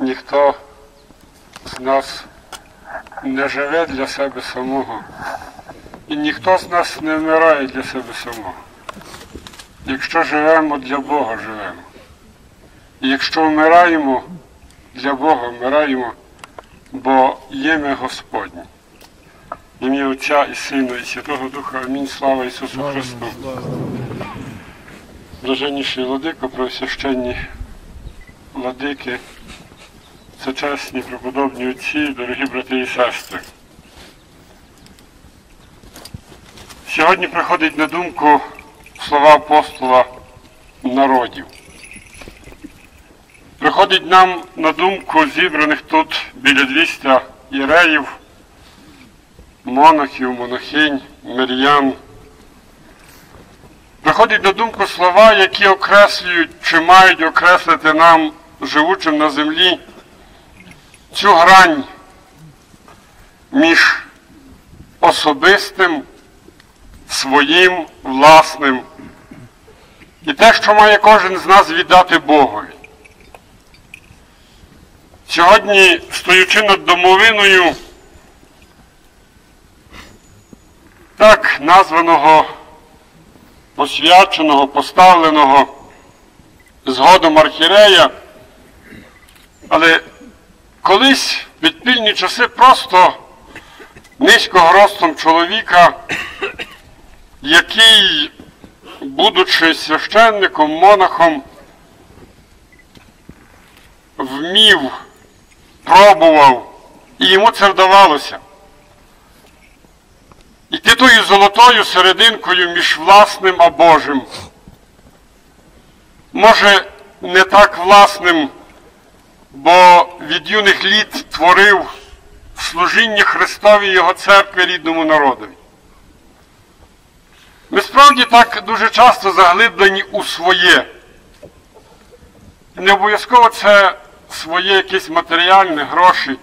ніхто з нас не живе для себе самого. І ніхто з нас не вмирає для себе самого. Якщо живемо, для Бога живемо. І якщо вмираємо, для Бога вмираємо, бо є ми Господні. Ім'я Отця і Сина, і Святого Духа. Амінь. Слава Ісусу Христу. Блаженніший владико, просвященні владики, сучасні преподобні отці, дорогі брати і сестри. Сьогодні приходить на думку слова апостола народів. Приходить нам на думку зібраних тут біля 200 єреїв, монахів, монахинь, мир'ян. Приходить на думку слова, які окреслюють чи мають окреслити нам, живучим на землі, цю грань між особистим, своїм, власним і те, що має кожен з нас віддати Богові. Сьогодні, стоючи над домовиною, так названого, посвяченого, поставленого згодом архірея, але колись відпільні часи просто низького ростом чоловіка, який, будучи священником, монахом, вмів, пробував, і йому це вдавалося. Іти тою золотою серединкою між власним а Божим. Може, не так власним, бо від юних літ творив служіння Христові Його церкви рідному народові. Ми справді так дуже часто заглиблені у своє. Не обов'язково це своє якесь матеріальне гроші,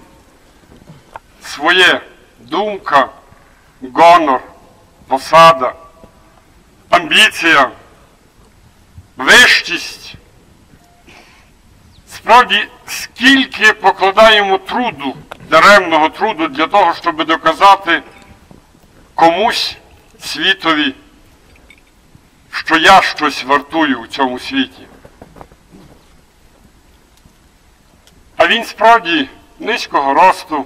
своє думка, гонор, посада, амбіція, вищість. Справді, скільки покладаємо труду, даремного труду для того, щоб доказати комусь світові, що я щось вартую у цьому світі. А він справді низького росту,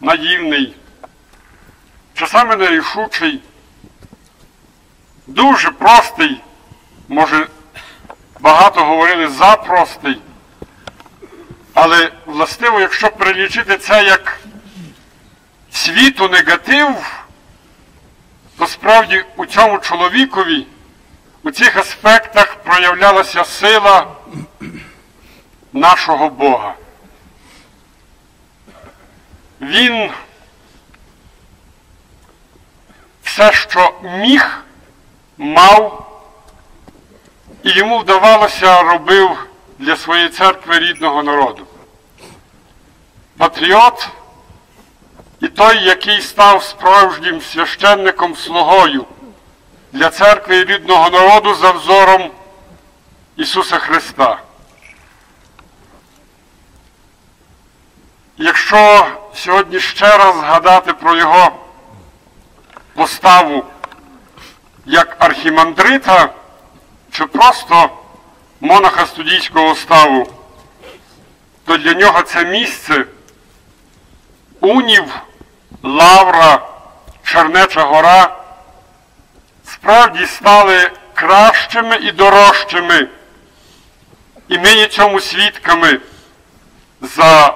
наївний, часами нерішучий, дуже простий, може, багато говорили за простий, але властиво, якщо перелічити це як світу негатив, то справді у цьому чоловікові у цих аспектах проявлялася сила нашого Бога. Він все, що міг, мав, і йому вдавалося робив для своєї церкви рідного народу. Патріот і той, який став справжнім священником слугою для церкви і рідного народу за взором Ісуса Христа. Якщо сьогодні ще раз згадати про його поставу як архімандрита, чи просто монаха студійського ставу, то для нього це місце унів, лавра, Чернеча гора справді стали кращими і дорожчими. І ми є цьому свідками за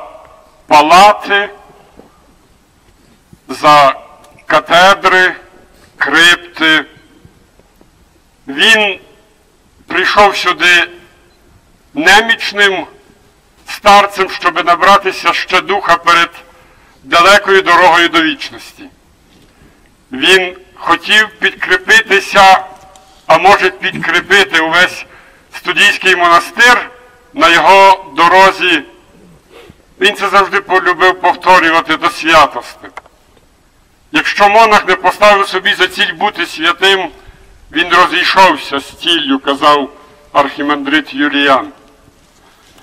палати, за катедри, крипти. Він прийшов сюди немічним старцем, щоб набратися ще духа перед далекою дорогою до вічності. Він хотів підкріпитися, а може підкріпити увесь студійський монастир на його дорозі. Він це завжди полюбив повторювати до святости. Якщо монах не поставив собі за ціль бути святим, він розійшовся з ціллю, казав архімандрит Юліян.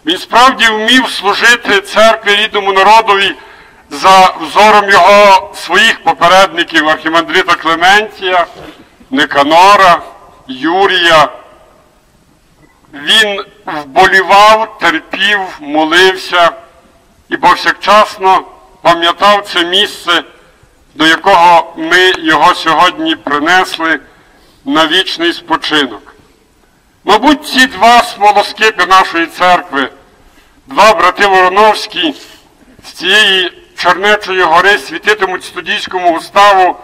Він справді вмів служити церкві рідному народові за взором його своїх попередників архімандрита Клементія, Никанора, Юрія. Він вболівав, терпів, молився і повсякчасно пам'ятав це місце, до якого ми його сьогодні принесли на вічний спочинок. Мабуть, ці два смолоскипи нашої церкви, два брати Вороновські з цієї Чернечої гори світитимуть студійському уставу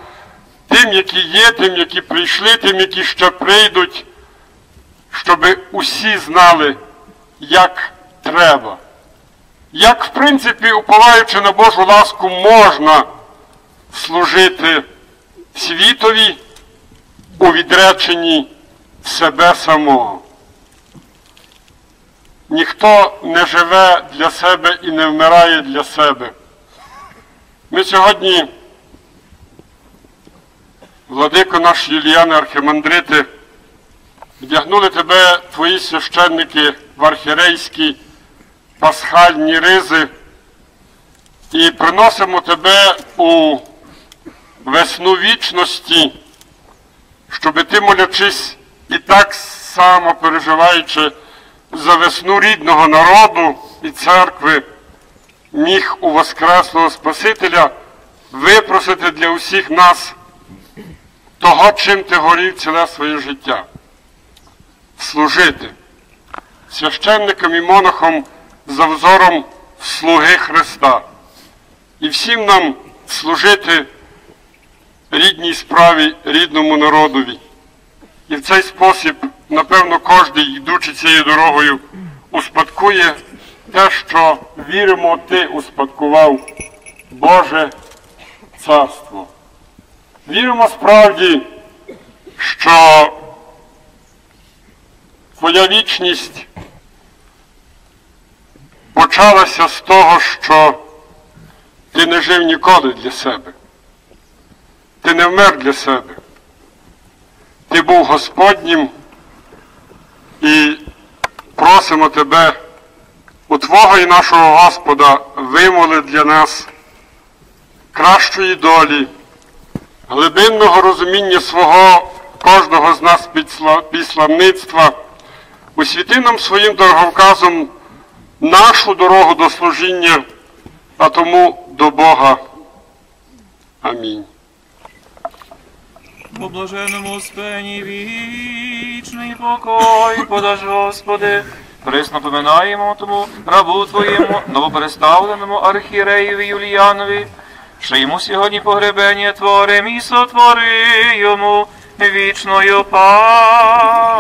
тим, які є, тим, які прийшли, тим, які ще прийдуть, щоб усі знали, як треба. Як, в принципі, уповаючи на Божу ласку, можна служити світові у відреченні себе самого. Ніхто не живе для себе і не вмирає для себе. Ми сьогодні, владико наш Юліяни Архимандрити, вдягнули тебе, твої священники, в архірейські пасхальні ризи і приносимо тебе у весну вічності, щоб ти, молячись і так само переживаючи за весну рідного народу і церкви, міг у Воскреслого Спасителя випросити для усіх нас того, чим ти горів ціле своє життя. Служити священникам і монахам за взором слуги Христа. І всім нам служити рідній справі, рідному народові. В цей спосіб, напевно, кожен, йдучи цією дорогою, успадкує те, що віримо, ти успадкував Боже Царство. Віримо справді, що твоя вічність почалася з того, що ти не жив ніколи для себе. Ти не вмер для себе. Ти був Господнім і просимо тебе у Твого і нашого Господа вимоли для нас кращої долі, глибинного розуміння свого кожного з нас підславництва, освіти нам своїм дороговказом нашу дорогу до служіння, а тому до Бога. Амінь. По блаженому спені вічний покой подаш, Господи. Присно поминаємо тому рабу Твоєму, новопереставленому архіреєві Юліанові, що йому сьогодні погребення твори, і твори йому вічною пам'ять.